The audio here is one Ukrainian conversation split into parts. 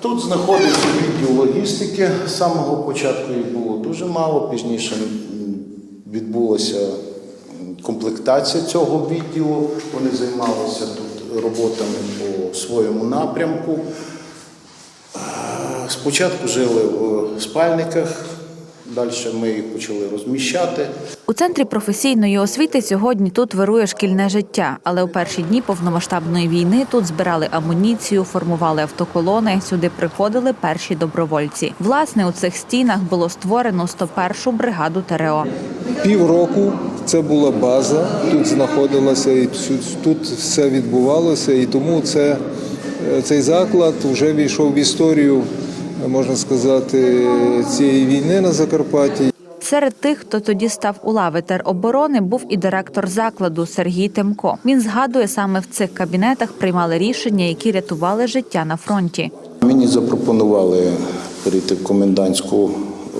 Тут знаходиться відділ логістики. З самого початку їх було дуже мало. Пізніше відбулася комплектація цього відділу. Вони займалися тут роботами по своєму напрямку. Е, Спочатку жили в спальниках, далі ми їх почали розміщати. У центрі професійної освіти сьогодні тут вирує шкільне життя, але у перші дні повномасштабної війни тут збирали амуніцію, формували автоколони. Сюди приходили перші добровольці. Власне, у цих стінах було створено 101-шу бригаду ТРО. Півроку це була база, тут знаходилася і тут- все відбувалося, і тому це, е, цей заклад вже війшов в історію, можна сказати, цієї війни на Закарпатті. Серед тих, хто тоді став у лави тероборони, був і директор закладу Сергій Тимко. Він згадує, саме в цих кабінетах приймали рішення, які рятували життя на фронті. Мені запропонували перейти в комендантську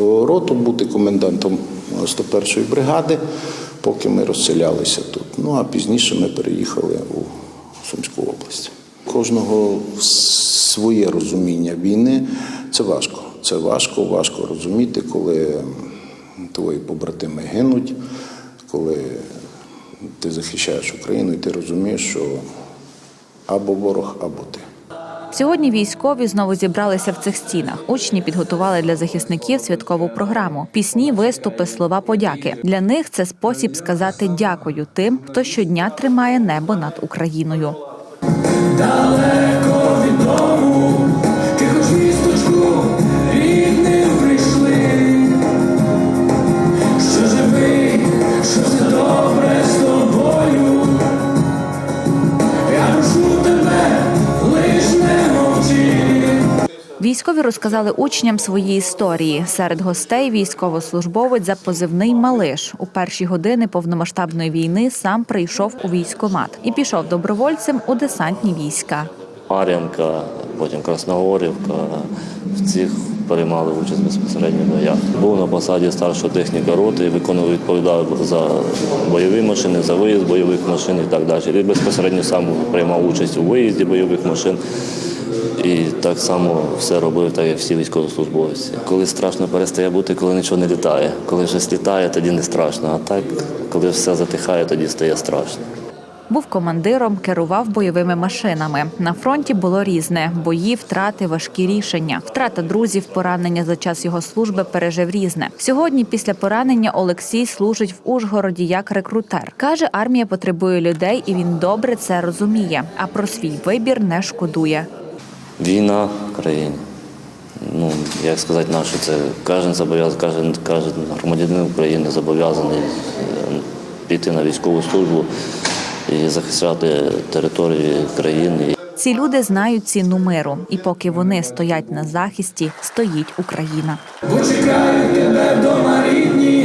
роту, бути комендантом 101-ї бригади, поки ми розселялися тут. Ну а пізніше ми переїхали у Сумську область. Кожного своє розуміння війни. Це важко. Це важко, важко розуміти, коли твої побратими гинуть, коли ти захищаєш Україну і ти розумієш, що або ворог, або ти. Сьогодні військові знову зібралися в цих стінах. Учні підготували для захисників святкову програму. Пісні, виступи, слова подяки. Для них це спосіб сказати дякую тим, хто щодня тримає небо над Україною. далеко від дому, Військові розказали учням свої історії. Серед гостей військовослужбовець за позивний Малиш у перші години повномасштабної війни сам прийшов у військомат і пішов добровольцем у десантні війська. Мар'янка, потім Красногорівка. В цих приймали участь безпосередньо в боях. Був на посаді старшого техніка роти, виконував відповідав за бойові машини, за виїзд бойових машин і так далі. І безпосередньо сам приймав участь у виїзді бойових машин. І так само все робив, так як всі військовослужбовці. Коли страшно перестає бути, коли нічого не літає. Коли щось літає, тоді не страшно. А так, коли все затихає, тоді стає страшно. Був командиром, керував бойовими машинами. На фронті було різне: бої, втрати, важкі рішення. Втрата друзів, поранення за час його служби пережив різне. Сьогодні, після поранення, Олексій служить в Ужгороді як рекрутер. каже, армія потребує людей, і він добре це розуміє. А про свій вибір не шкодує. Війна в країні. Ну, як сказати, наше, це кожен зобов'язаний, кожен, кожен громадянин України зобов'язаний е, піти на військову службу і захищати територію країни. Ці люди знають ціну миру, і поки вони стоять на захисті, стоїть Україна. Бо чекаю тебе вдома рідна.